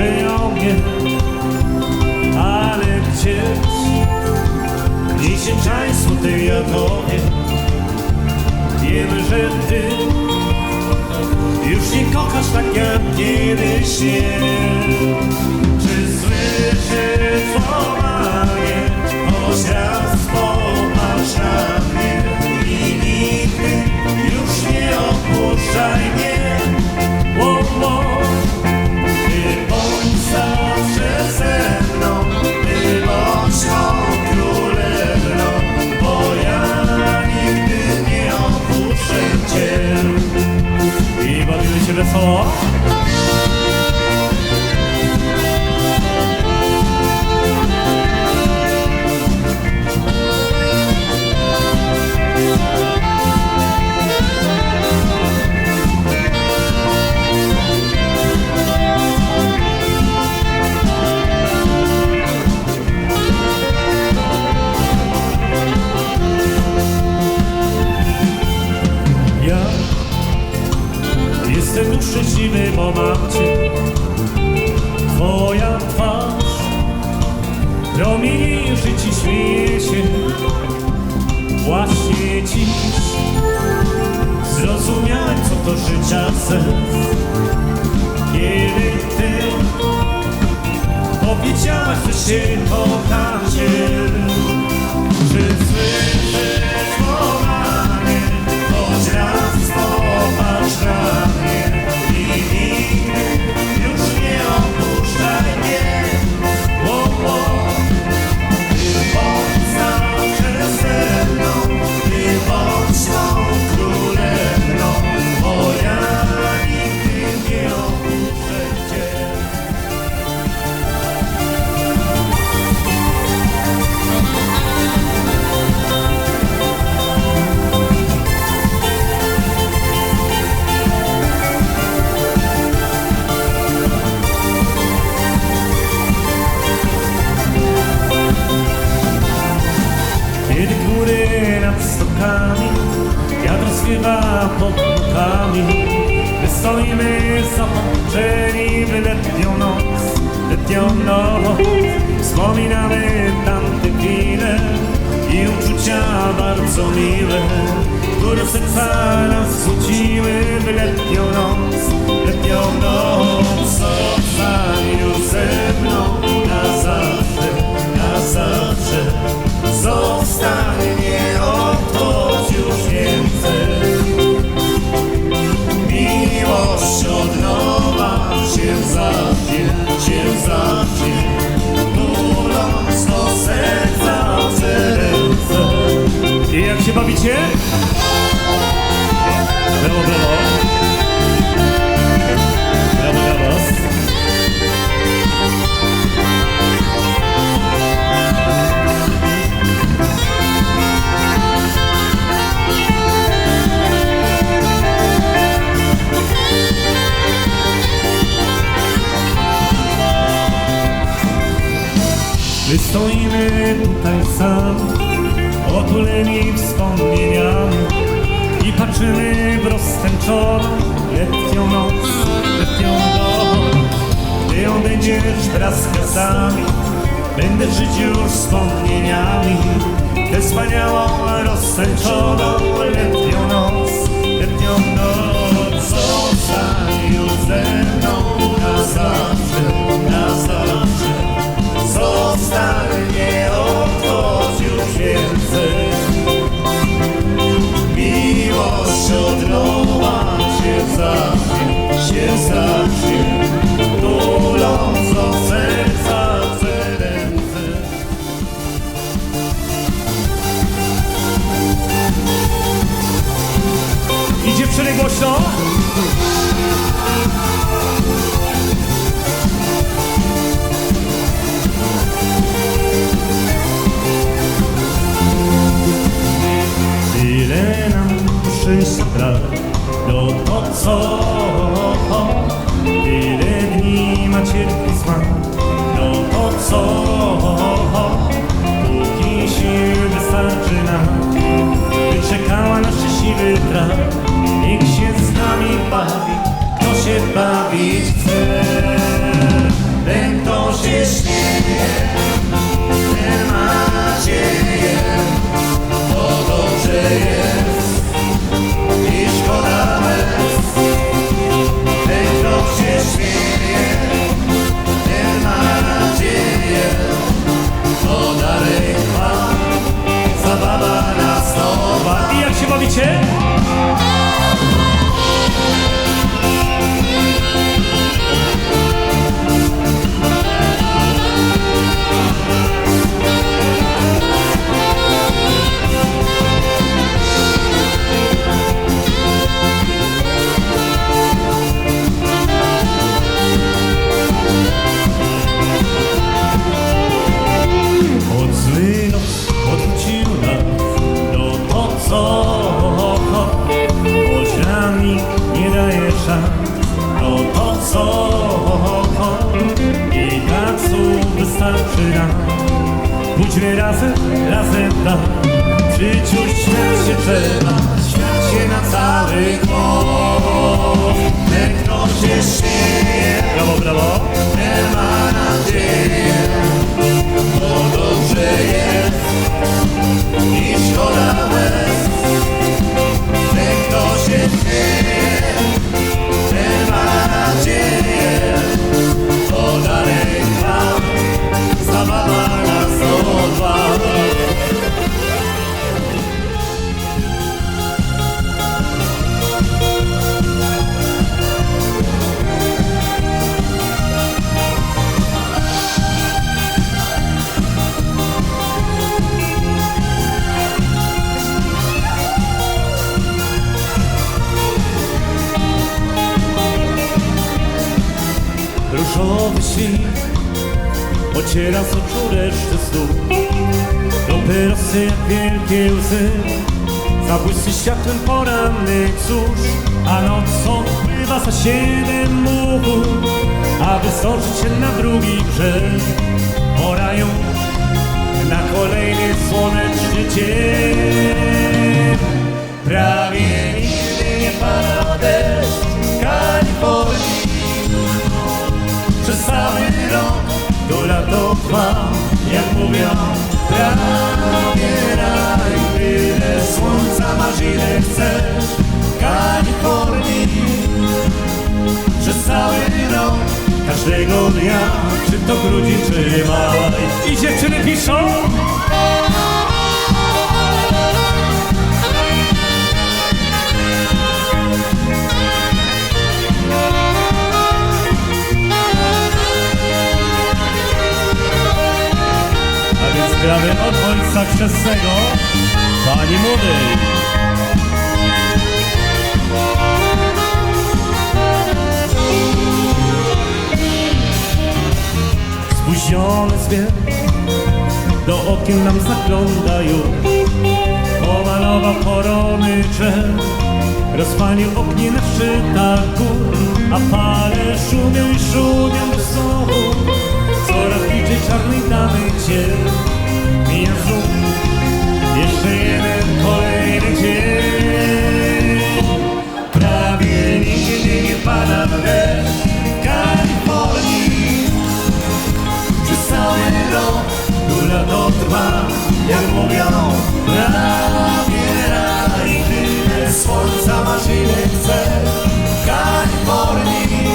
mnie Ale gdzieś Niesie czaństwo tej jadowie Wiemy, że ty Już nie kochasz tak jak kiedyś nie Właśnie dziś zrozumiałem, co to życia sens Kiedy Ty powiedziałaś, że się kocham Śpiewa pod nogami My stoimy zapatrzeni w letnią noc Letnią noc. Wspominamy tamte chwile I uczucia bardzo miłe Które w serca nas rzuciły w letnią noc Letnią noc I jak się bawicie? Brawo, brawo. Brawo dla was. My stoimy tutaj sami, otuleni wspomnieniami i patrzymy w roztęczoną letnią noc, letnią noc. Gdy ją będziesz wraz z kwiatami, będę żyć już wspomnieniami. Tę wspaniałą, roztęczoną letnią Miłość od szczęścia brak, no co? Tyle dni ma cierpi smak, no to co? Póki sił wystarczy nam, by czekała na szczęśliwy traf. Niech się z nami bawi, kto się bawić chce. co? I na co wystarczy nam Pójdźmy razem, razem tam W życiu śmiać się trzeba Śmiać się na cały głos. Ten, kto się śmieje Brawo, brawo. Ten ma nadzieję. Oczu resztę snu Doperosy jak wielkie łzy. Zabłysy światłem porannych cóż A nocą pływa za siedem mów Aby zdążyć się na drugi brzeg Pora już na kolejny słoneczny dzień. Prawie rok to trwa, jak mówią prawie raj, tyle słońca masz ile chcesz w Kalifornii. Przez cały rok, każdego dnia, czy to grudzień, czy maj. I dziewczyny piszą, gramy od ojca chrzestnego, pani młodej. Spóźnione zwier do okien nam zaglądają Pomalował korony drzew Rozpalił ognie na szczytach gór A pale szumią i szumią wysoko Coraz bliżej czarnej damy cię jak mówią prawie raj, tyle słońca masz ile w Kalifornii.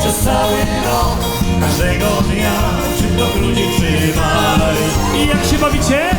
Przez cały rok, każdego dnia, czy to grudzień, czy maj. I jak się bawicie?